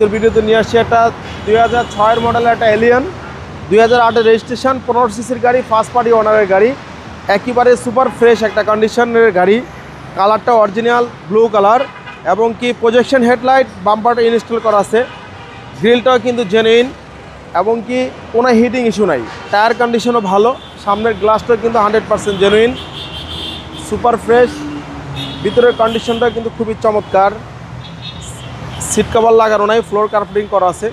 ভিডিওতে নিয়ে আসছি একটা দুই হাজার ছয়ের মডেলের একটা এলিয়ন দুই হাজার আটের রেজিস্ট্রেশন পনেরো সিসির গাড়ি ফার্স্ট পার্টি ওনারের গাড়ি, একেবারে সুপার ফ্রেশ একটা কন্ডিশনের গাড়ি কালারটা অরিজিনাল ব্লু কালার এবং কি প্রজেকশন হেডলাইট বাম্পারটা ইনস্টল করা আছে গ্রিলটাও কিন্তু জেনুইন এবং কি কোনো হিটিং ইস্যু নাই। টায়ার কন্ডিশনও ভালো, সামনের গ্লাসটাও কিন্তু hundred percent genuine super fresh ভিতরের কন্ডিশনটা কিন্তু খুবই চমৎকার। সিট কভার লাগানো নাই ফ্লোর কার্পেটিং করা আছে।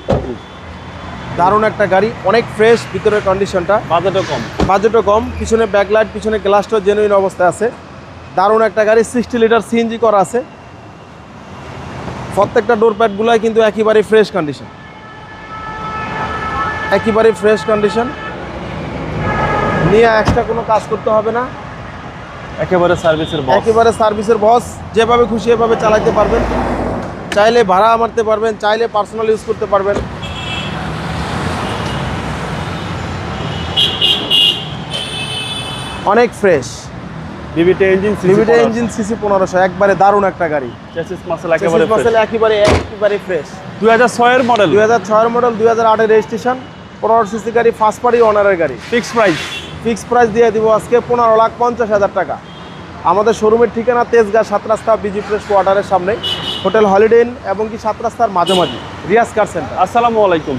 দারুণ একটা গাড়ি অনেক ফ্রেশ ভিতরের কন্ডিশনটা বাজেটও কম। বাজেটও কম পিছনে ব্যাকলাইট পিছনে গ্লাসটাও জেনুইন অবস্থায় আছে। দারুণ একটা গাড়ি সিক্সটি লিটার সিএনজি করা আছে। প্রত্যেকটা ডোর প্যাডগুলাই কিন্তু একেবারে ফ্রেশ কন্ডিশন একেবারে ফ্রেশ কন্ডিশন নিয়ে এক্সট্রা কোনো কাজ করতে হবে না। একেবারে সার্ভিসের একেবারে সার্ভিসের বস যেভাবে খুশি এভাবে চালাতে পারবেন। চাইলে ভাড়া মারতে পারবেন চাইলে পার্সোনাল ইউজ করতে পারবেন। অনেক fresh VVT engine engine CC পনেরোশো। একবারে দারুণ একটা গাড়ি। চেসিস মাসেল একেবারে মডেল একেবারে একেবারে ফ্রেশ দুই হাজার ছয়ের মডেল দুই হাজার ছয়ের মডেল দুই হাজার আটের রেজিস্ট্রেশন পনেরো সিসি গাড়ি ফার্স্ট পার্টি ওনারের গাড়ি। ফিক্স প্রাইস ফিক্স প্রাইস দিয়ে দিব আজকে পনেরো লাখ পঞ্চাশ হাজার টাকা। আমাদের শোরুমের ঠিকানা তেজগাঁ সাত রাস্তা বিজি প্রেস কোয়ার্টারের সামনে হোটেল হলিডেন এবং কি সাত রাস্তার মাঝামাঝি রিয়াজ কার সেন্টার। আসসালামু আলাইকুম।